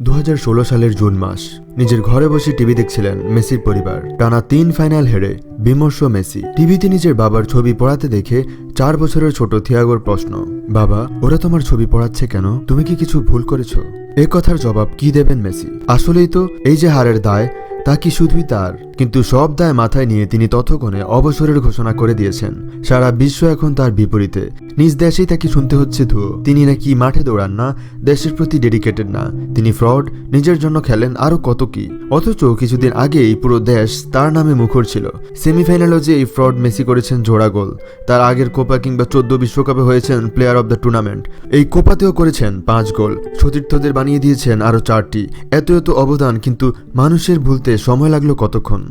দুহাজার ষোলো সালের জুন মাস, নিজের ঘরে বসে টিভি দেখছিলেন মেসির পরিবার। টানা তিন ফাইনাল হেরে বিমর্ষ মেসি। টিভিতে নিজের বাবার ছবি পড়াতে দেখে চার বছরের ছোট থিয়াগোর প্রশ্ন, বাবা, ওরা তোমার ছবি পড়াচ্ছে কেন? তুমি কি কিছু ভুল করেছ? এ কথার জবাব কি দেবেন মেসি? আসলেই তো এই যে হারের দায় তা কি শুধুই তার? কিন্তু সব দায় মাথায় নিয়ে তিনি ততক্ষণে অবসরের ঘোষণা করে দিয়েছেন। সারা বিশ্ব এখন তার বিপরীতে। নিজ দেশেই তাকে শুনতে হচ্ছে ধুয়ো। তিনি নাকি মাঠে দৌড়ান না, দেশের প্রতি ডেডিকেটেড না। তিনি ফ্রড, নিজের জন্য খেলেন আরও কত কি। অথচ কিছুদিন আগেই পুরো দেশ তার নামে মুখর ছিল। সেমিফাইনালও যে এই ফ্রড মেসি করেছেন জোড়া গোল, তার আগের কোপা কিংবা চোদ্দ বিশ্বকাপে হয়েছেন প্লেয়ার অব দ্য টুর্নামেন্ট। এই কোপাতেও করেছেন পাঁচ গোল। সতীর্থদের বানিয়ে দিয়েছেন আরও চারটি। এত এত অবদান, কিন্তু মানুষের ভুলতে সময় লাগল কতক্ষণ?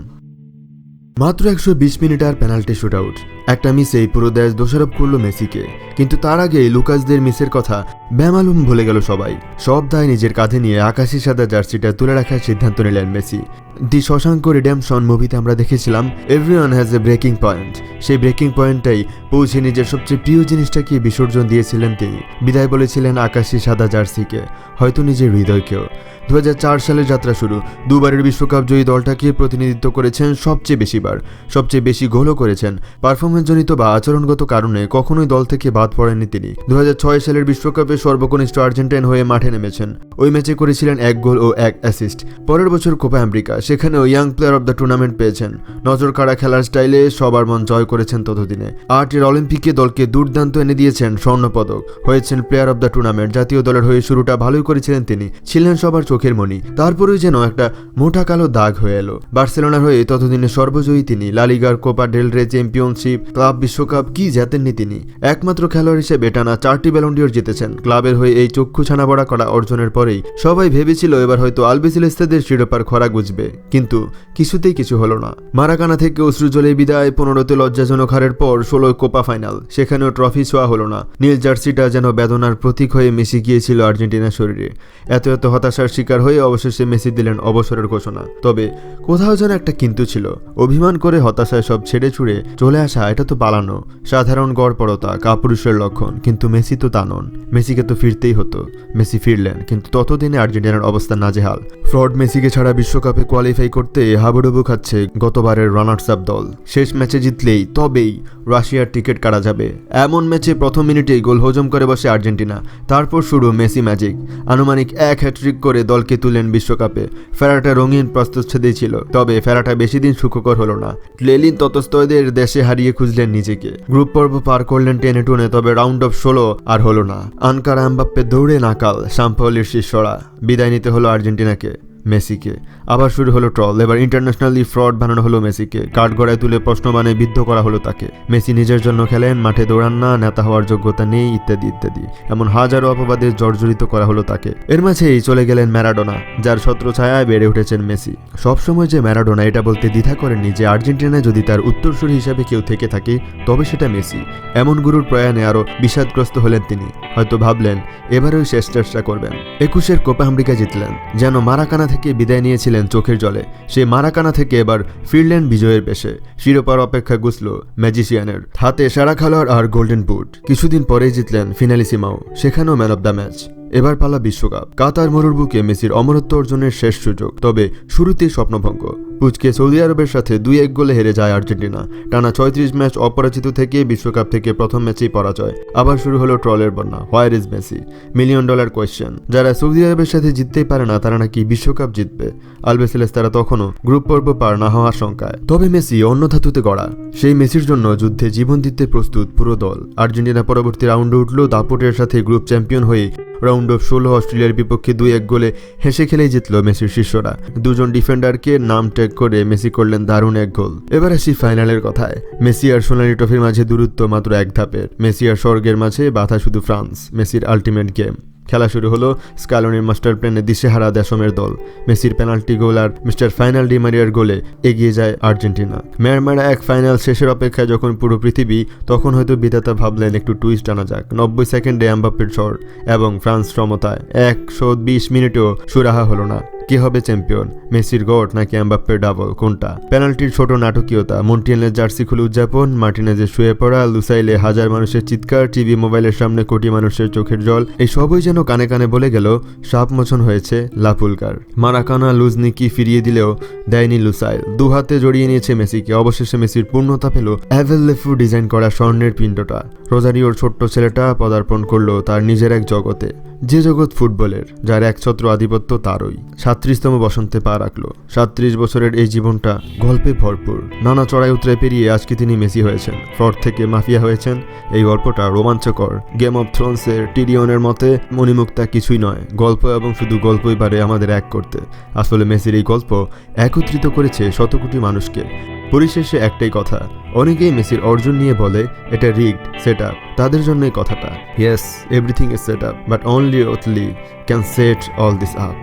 মাত্র একশো বিশ মিনিট আর পেনাল্টি শুট আউট একটা মিসেই পুরো দেশ দোষারোপ করল মেসিকে। কিন্তু তার আগেই লুকাসদের মিসের কথা ব্যামালুম ভুলে গেল সবাই। সব দায় নিজের কাঁধে নিয়ে আকাশি সাদা জার্সিটা তুলে রাখার সিদ্ধান্ত নিলেন মেসি। দি শশাঙ্ক রিডেমশন মুভিতে আমরা দেখেছিলাম everyone has a breaking point সেই ব্রেকিং পয়েন্টটাই পৌঁছে নিজের সবচেয়ে প্রিয় জিনিসটাকে বিসর্জন দিয়েছিলেন তিনি। বিদায় বলেছিলেন আকাশি সাদা জার্সিকে, হয়তো নিজের হৃদয়কেও। দু হাজার চার সালের যাত্রা শুরু। দুবারের বিশ্বকাপ জয়ী দলটাকে প্রতিনিধিত্ব করেছেন সবচেয়ে বেশিবার। সবচেয়ে বেশি গোলও করেছেন। পারফরমেন্সজনিত বা আচরণগত কারণে কখনোই দল থেকে বাদ পড়েননি তিনি। দু হাজার ছয় সালের বিশ্বকাপে সর্বকনিষ্ঠ আর্জেন্টাইন হয়ে মাঠে নেমেছেন। ওই ম্যাচে করেছিলেন এক গোল ও এক অ্যাসিস্ট পরের বছর কোপা আমেরিকা সেখানেও young player of the tournament পেয়েছেন। নজর কাড়া খেলার স্টাইলে সবার মন জয় করেছেন ততদিনে। আটের অলিম্পিকে দলকে দুর্দান্ত এনে দিয়েছেন স্বর্ণপদক। হয়েছেন প্লেয়ার অব দ্য টুর্নামেন্ট জাতীয় দলের হয়ে শুরুটা ভালোই করেছিলেন তিনি। ছিলেন সবার চোখের মণি। তারপরেও যেন একটা মোটা কালো দাগ হয়ে এলো। বার্সেলোনার হয়ে ততদিনে সর্বজয়ী তিনি। লালিগার Copa del Rey championship club বিশ্বকাপ, কি জেতেননি তিনি। একমাত্র খেলোয়াড় হিসেবে টানা চারটি ব্যালন্ডিয়র জিতেছেন। ক্লাবের হয়ে এই চক্ষু ছানাবড়া করা অর্জনের পরেই সবাই ভেবেছিল এবার হয়তো আলবিসিলেস্তাদের শিরোপার খরা গুজবে। কিন্তু কিছুতেই কিছু হলো না। মারাকানা থেকে অশ্রুজলে বিদায়, পনেরোতে লজ্জাজনক হারের পর ষোলোয় কোপা ফাইনাল। সেখানেও ট্রফি ছোঁয়া হলো না। নীল জার্সিটা যেন বেদনার প্রতীক হয়ে মেসি গিয়েছিল আর্জেন্টিনার শরীরে। এত এত হতাশার শিকার হয়ে অবশেষে মেসি দিলেন অবসরের ঘোষণা। তবে কোথাও যেন একটা কিন্তু ছিল। অভিমান করে হতাশায় সব ছেড়ে ছুড়ে চলে আসা, এটা তো পালানো। সাধারণ গড়পড়তা, কাপুরুষের লক্ষণ, কিন্তু মেসি তো তা নন। মেসিকে তো ফিরতেই হতো। মেসি ফিরলেন, কিন্তু ততদিনে আর্জেন্টিনার অবস্থা নাজেহাল। ফ্রড মেসিকে ছাড়া বিশ্বকাপে কোয়ালিফাই করতে হাবুডুবু খাচ্ছে গতবারের রানার্স আপ দল। শেষ ম্যাচে জিতলেই তবেই রাশিয়ার টিকিট কাটা যাবে। এমন ম্যাচে প্রথম মিনিটেই গোল হজম করে বসে আর্জেন্টিনা। তারপর শুরু মেসি ম্যাজিক আনুমানিক এক হ্যাট্রিক করে দলকে তুলেন বিশ্বকাপে। ফেরাটা রঙিন প্রস্তুচ্ছেদেই ছিল, তবে ফেরাটা বেশি দিন সুখকর হলো না। লেলিন ততস্তয়দের দেশে হারিয়ে খুঁজলেন নিজেকে। গ্রুপ পর্ব পার করলেন টেনে টুনে, তবে রাউন্ড অফ ষোলো আর হলো না। আনকার আম্বাপ্পে দৌড়ে নাকাল সাম্পাওলির শিষ্যরা বিদায় নিতে হলো আর্জেন্টিনাকে। মেসিকে। আবার শুরু হলো ট্রল। এবার ইন্টারন্যাশনালি ফ্রড বানানো হলো মেসিকে। কাঠগড়ায় তুলে প্রশ্ন মানে বিদ্ধ করা হলো তাকে। মেসি নিজের জন্য খেলেন, মাঠে দৌড়ান না, নেতা হওয়ার যোগ্যতা নেই, ইত্যাদি ইত্যাদি। এমন হাজারো অপবাদে জর্জরিত করা হলো তাকে। এর মাঝেই চলে গেলেন ম্যারাডোনা, যার ছত্র ছায়ায় বেড়ে উঠেছেন মেসি। সবসময় যে ম্যারাডোনা এটা বলতে দ্বিধা করেননি যে আর্জেন্টিনায় যদি তার উত্তরসূরি হিসাবে কেউ থেকে থাকে, তবে সেটা মেসি। এমন গুরুর প্রয়াণে আরও বিষাদগ্রস্ত হলেন তিনি। হয়তো ভাবলেন, এবারেও শেষ চেষ্টা করবেন। একুশের কোপা আমেরিকা জিতলেন, যেন মারাকানা থেকে বিদায় নিয়েছিলেন চোখের জলে। সে মারাকানা থেকে এবার ফিরলেন বিজয়ের পেশে শিরোপার অপেক্ষা গুছল ম্যাজিশিয়ানের। হাতে সারা খেলোয়াড় আর গোল্ডেন বুট। কিছুদিন পরেই জিতলেন ফিনালিসিমাও, সেখানেও ম্যান অব দ্য ম্যাচ। এবার পালা বিশ্বকাপ। কাতার মরুর বুকে মেসির অমরত্ব অর্জনের শেষ সুযোগ, তবে শুরুতেই স্বপ্নভঙ্গ। পুচকে সৌদি আরবের সাথে দুই এক গোলে হেরে যায় আর্জেন্টিনা। টানা ছয়ত্রিশ ম্যাচ অপরাজিত থেকে বিশ্বকাপ থেকে প্রথম ম্যাচেই পরাজয়। আবার শুরু হলো ট্রলের বন্যা where is Messi? Million dollar question. যারা সৌদি আরবের সাথে জিততেই পারে না, তারা নাকি বিশ্বকাপ জিতবে। আলবেসেলেস তারা তখনও গ্রুপ পর্ব পার না হওয়ার শঙ্কায় তবে মেসি অন্য ধাতুতে গড়া। সেই মেসির জন্য যুদ্ধে জীবন দিতে প্রস্তুত পুরো দল। আর্জেন্টিনা পরবর্তী রাউন্ডে উঠল দাপটের সাথে গ্রুপ চ্যাম্পিয়ন হয়ে রাউন্ড অফ ষোলো অস্ট্রেলিয়ার বিপক্ষে দুই এক গোলে হেসে খেলেই জিতল মেসির শিষ্যরা। দুজন ডিফেন্ডারকে নাম ট্যাগ করে মেসি করলেন দারুণ এক গোল। এবার আসি ফাইনালের কথায়। মেসি আর সোনালি ট্রফির মাঝে দূরত্ব মাত্র এক ধাপের। মেসি আর স্বর্গের মাঝে বাধা শুধু ফ্রান্স, মেসির আলটিমেট গেম। খেলা শুরু হলো স্কালনের মাস্টার প্ল্যানে দিশেহারা দেশমের দল। মেসির পেনাল্টি গোল আর মিস্টার ফাইনাল ডিমারিয়ার গোলে এগিয়ে যায় আর্জেন্টিনা। ম্যারমারা এক ফাইনাল শেষের অপেক্ষায় যখন পুরো পৃথিবী, তখন হয়তো বিধাতা ভাবলেন, একটু টুইস্ট আনা যাক। নব্বই সেকেন্ডে অ্যাম্বাপ্পের ঝড় এবং ফ্রান্স সমতায় একশো বিশ মিনিটেও সুরাহা হলো না। কে হবে চ্যাম্পিয়ন? মেসির গড নাকি এমবাপ্পের ডাবল কোনটা? পেনাল্টির ছোট নাটকীয়তা মন্টিয়ানের জার্সি খুলে উদযাপন, মার্টিনেজের শুয়ে পড়া, লুসাইলে হাজার মানুষের চিৎকার, টিভি মোবাইলের সামনে কোটি মানুষের চোখের জল, এই সবই যেন কানে কানে বলে গেল, সাপ মোচন হয়েছে লাপুলকার। মারাকানা লুজনিকি ফিরিয়ে দিলেও দেয়নি লুসাইল। দু হাতে জড়িয়ে নিয়েছে মেসিকে, অবশেষে মেসির পূর্ণতা পেল অ্যাভেলেফু ডিজাইন করা স্বর্ণের পিণ্ডটা। রোজারিওর ছোট্ট ছেলেটা পদার্পণ করল তার নিজের এক জগতে। যে জগৎ ফুটবলের, যার একছত্র আধিপত্য তারই। সাত্রিশতম বসন্তে পা রাখল। সাত্রিশ বছরের এই জীবনটা গল্পে ভরপুর। নানা চড়াই উতরে পেরিয়ে আজকে তিনি মেসি হয়েছেন। ফ্রড থেকে মাফিয়া হয়েছেন। এই গল্পটা রোমাঞ্চকর। গেম অফ থ্রোনসের টিরিয়নের মতে, মণিমুক্তা কিছুই নয়। গল্প এবং শুধু গল্পই পারে আমাদের এক করতে। আসলে মেসির এই গল্প একত্রিত করেছে শত কোটি মানুষকে। পরিশেষে একটাই কথা। অনেকেই মেসির অর্জন নিয়ে বলে, এটা রিগড সেট আপ তাদের জন্যই কথাটা। Yes everything is set up but only ওথলি can set all this up